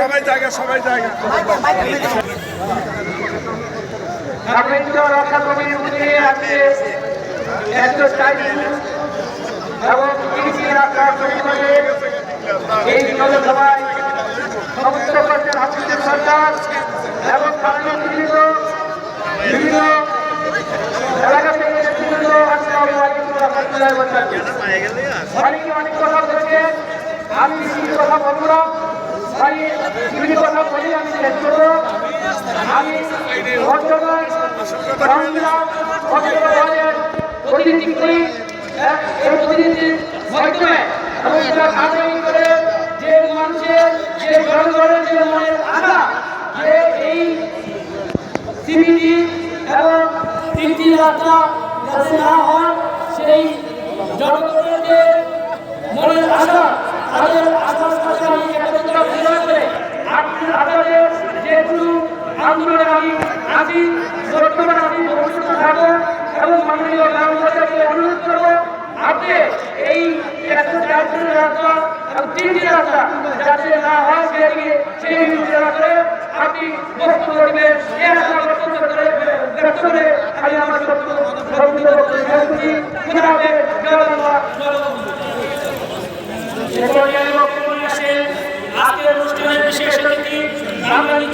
সবাই জায়গা সবাই জায়গা রক্ষা কমিটির উদ্যোগে আজকে একশো ষাট এবং কৃষি রক্ষা পরিষদের এই জনসভায় সমস্ত সরকার এবং বিভিন্ন অনেকে অনেক কথা বলেছে আমি কিছু কথা বলব না তাই কথা বলি আমি শেষ করব আমি বর্তমান সংগ্রাম বর্তমানের প্রতিনিধি করি এবং করে যে এই সিবিটি এবং তিনটি রাস্তা যাতে না হয়। সেই জনগণের যে মনের আশা, তাদের আশার সাথে আমি একত্রিত বিজয় করে আপনি আপনাদের যেহেতু আন্দোলনে আমি আছি, বর্তমানে আমি ভবিষ্যতে থাকব এবং মাননীয় গ্রামবাসীকে অনুরোধ করব, আপনি এই একশো চারটি রাস্তা এবং তিনটি রাস্তা যাতে না হয় সেদিকে সেই করে আপনি বক্তব্য করবেন এই আশা বক্তব্য করে ব্যক্ত করে আমি আমার বক্তব্য বক্তব্য শেষ করছি কীভাবে জয় বাংলা জয় বঙ্গবন্ধু। আজকের অনুষ্ঠানের বিশেষ অতিথি